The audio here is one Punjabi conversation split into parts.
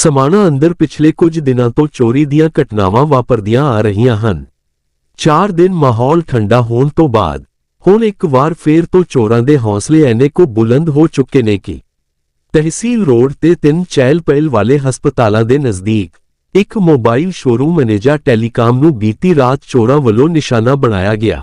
ਸਮਾਣਾ ਅੰਦਰ ਪਿਛਲੇ ਕੁਝ ਦਿਨਾਂ ਤੋਂ ਚੋਰੀ ਦੀਆਂ ਘਟਨਾਵਾਂ ਵਾਪਰਦੀਆਂ ਆ ਰਹੀਆਂ ਹਨ। 4 ਦਿਨ ਮਾਹੌਲ ਠੰਡਾ ਹੋਣ ਤੋਂ ਬਾਅਦ, ਹੁਣ ਇੱਕ ਵਾਰ ਫੇਰ ਤੋਂ ਚੋਰਾਂ ਦੇ ਹੌਸਲੇ ਐਨੇ ਕੋ ਬੁਲੰਦ ਹੋ ਚੁੱਕੇ ਨੇ ਕਿ ਤਹਿਸੀਲ ਰੋਡ ਤੇ ਤਿੰਨ ਚਹਿਲ ਪਹਿਲ ਵਾਲੇ ਹਸਪਤਾਲਾਂ ਦੇ ਨਜ਼ਦੀਕ ਇੱਕ ਮੋਬਾਈਲ ਸ਼ੋਰੂਮ ਮੈਨੇਜਰ ਟੈਲੀਕਾਮ ਨੂੰ ਬੀਤੀ ਰਾਤ ਚੋਰਾਂ ਵੱਲੋਂ ਨਿਸ਼ਾਨਾ ਬਣਾਇਆ ਗਿਆ।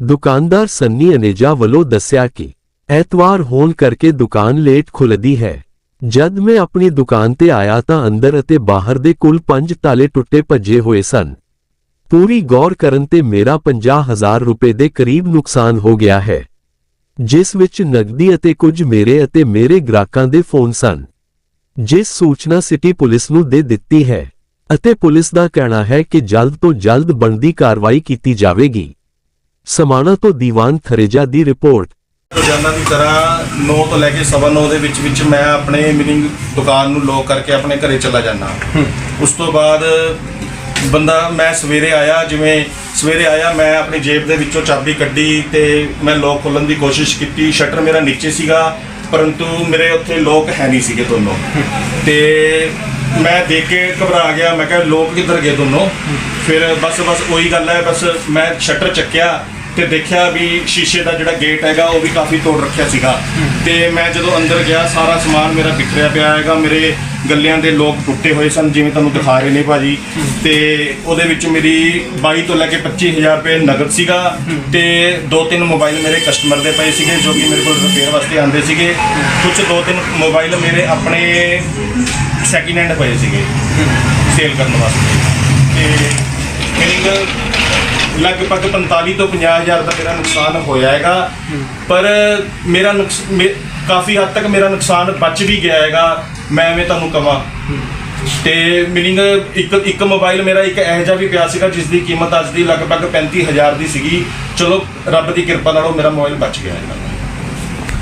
ਦੁਕਾਨਦਾਰ ਸੰਨੀ ਅਨੇਜਾ ਵੱਲੋਂ ਦੱਸਿਆ ਕਿ ਐਤਵਾਰ ਹੋਣ ਕਰਕੇ ਦੁਕਾਨ ਲੇਟ ਖੁੱਲਦੀ ਹੈ। ਜਦ ਮੈਂ ਆਪਣੀ ਦੁਕਾਨ ਤੇ ਆਇਆ ਤਾਂ ਅੰਦਰ ਅਤੇ ਬਾਹਰ ਦੇ ਕੁੱਲ ਪੰਜ ਤਾਲੇ ਟੁੱਟੇ ਭੱਜੇ ਹੋਏ ਸਨ। ਪੂਰੀ ਗੌਰ ਕਰਨ ਤੇ ਮੇਰਾ 50000 ਰੁਪਏ ਦੇ ਕਰੀਬ ਨੁਕਸਾਨ ਹੋ ਗਿਆ ਹੈ, ਜਿਸ ਵਿੱਚ ਨਗਦੀ ਅਤੇ ਕੁਝ ਮੇਰੇ ਅਤੇ ਮੇਰੇ ਗ੍ਰਾਹਕਾਂ ਦੇ ਫੋਨ ਸਨ। ਜਿਸ ਸੂਚਨਾ ਸਿਟੀ ਪੁਲਿਸ ਨੂੰ ਦੇ ਦਿੱਤੀ ਹੈ ਅਤੇ ਪੁਲਿਸ ਦਾ ਕਹਿਣਾ ਹੈ ਕਿ ਜਲਦ ਤੋਂ ਜਲਦ ਬਣਦੀ ਕਾਰਵਾਈ ਕੀਤੀ ਜਾਵੇਗੀ। ਸਮਾਣਾ ਤੋਂ ਦੀਵਾਨ ਥਰੇਜਾ ਦੀ ਰਿਪੋਰਟ। ਰੋਜ਼ਾਨਾ ਦੀ ਤਰ੍ਹਾਂ 9 ਤੋਂ ਲੈ ਕੇ 9:30 ਦੇ ਵਿੱਚ ਵਿੱਚ ਮੈਂ ਆਪਣੇ ਮੀਨਿੰਗ ਦੁਕਾਨ ਨੂੰ ਲੋਕ ਕਰਕੇ ਆਪਣੇ ਘਰੇ ਚਲਾ ਜਾਂਦਾ। ਉਸ ਤੋਂ ਬਾਅਦ ਬੰਦਾ ਮੈਂ ਸਵੇਰੇ ਆਇਆ ਜਿਵੇਂ ਸਵੇਰੇ ਆਇਆ ਮੈਂ ਆਪਣੀ ਜੇਬ ਦੇ ਵਿੱਚੋਂ ਚਾਬੀ ਕੱਢੀ ਤੇ ਮੈਂ ਲੋਕ ਖੋਲਣ ਦੀ ਕੋਸ਼ਿਸ਼ ਕੀਤੀ। ਸ਼ਟਰ ਮੇਰਾ ਨੀਚੇ ਸੀਗਾ ਪਰੰਤੂ ਮੇਰੇ ਉੱਥੇ ਲੋਕ ਹੈ ਨਹੀਂ ਸੀਗੇ ਦੋਨੋਂ। ਤੇ ਮੈਂ ਦੇਖ ਕੇ ਘਬਰਾ ਗਿਆ ਮੈਂ ਕਿਹਾ ਲੋਕ ਕਿੱਧਰ ਗਏ ਦੋਨੋਂ? ਫਿਰ ਬਸ ਬਸ ਉਹੀ ਗੱਲ ਹੈ ਬਸ ਮੈਂ ਸ਼ਟਰ ਚੱਕਿਆ। ਤੇ ਦੇਖਿਆ ਵੀ ਸ਼ੀਸ਼ੇ ਦਾ ਜਿਹੜਾ ਗੇਟ ਹੈਗਾ, ਉਹ ਵੀ ਕਾਫੀ ਤੋੜ ਰੱਖਿਆ ਸੀਗਾ। ਤੇ ਮੈਂ ਜਦੋਂ ਅੰਦਰ ਗਿਆ, ਸਾਰਾ ਸਮਾਨ ਮੇਰਾ ਬਿਖਰਿਆ ਪਿਆ ਹੈਗਾ। ਮੇਰੇ ਗੱਲਿਆਂ ਦੇ ਲੋਕ ਟੁੱਟੇ ਹੋਏ ਸਨ, ਜਿਵੇਂ ਤੁਹਾਨੂੰ ਦਿਖਾ ਰਹੇ ਨੇ ਭਾਜੀ। ਤੇ ਉਹਦੇ ਵਿੱਚ ਮੇਰੀ 22 ਤੋਂ ਲੈ ਕੇ 25000 ਰੁਪਏ ਨਗਦ ਸੀਗਾ। ਤੇ ਦੋ ਤਿੰਨ ਮੋਬਾਈਲ ਮੇਰੇ ਕਸਟਮਰ ਦੇ ਪਏ ਸੀਗੇ, ਜੋ ਕਿ ਮੇਰੇ ਕੋਲ ਰਿਪੇਅਰ ਵਾਸਤੇ ਆਂਦੇ ਸੀਗੇ। ਕੁਝ ਦੋ ਤਿੰਨ ਮੋਬਾਈਲ ਮੇਰੇ ਆਪਣੇ ਸੈਕਿੰਡ ਹੈਂਡ ਪਏ ਸੀਗੇ ਸੇਲ ਕਰਨ ਵਾਸਤੇ। ਤੇ ਮੀਨਿੰਗ ਲਗਭਗ 45 ਤੋਂ 50000 ਦਾ ਮੇਰਾ ਨੁਕਸਾਨ ਹੋਇਆ ਹੈਗਾ। ਪਰ ਮੇਰਾ ਨੁਕਸ, ਮੇ- ਕਾਫੀ ਹੱਦ ਤੱਕ ਮੇਰਾ ਨੁਕਸਾਨ ਬਚ ਵੀ ਗਿਆ ਹੈਗਾ, ਮੈਂ ਐਵੇਂ ਤੁਹਾਨੂੰ ਕਵਾਂ। ਤੇ ਮੀਨਿੰਗ ਇੱਕ ਇੱਕ ਮੋਬਾਈਲ ਮੇਰਾ ਇੱਕ ਇਹੋ ਜਿਹਾ ਵੀ ਪਿਆ ਸੀਗਾ ਜਿਸ ਦੀ ਕੀਮਤ ਅੱਜ ਦੀ ਲਗਭਗ 35000 ਦੀ ਸੀਗੀ। ਚਲੋ, ਰੱਬ ਦੀ ਕਿਰਪਾ ਨਾਲ ਉਹ ਮੇਰਾ ਮੋਬਾਈਲ ਬਚ ਗਿਆ ਹੈਗਾ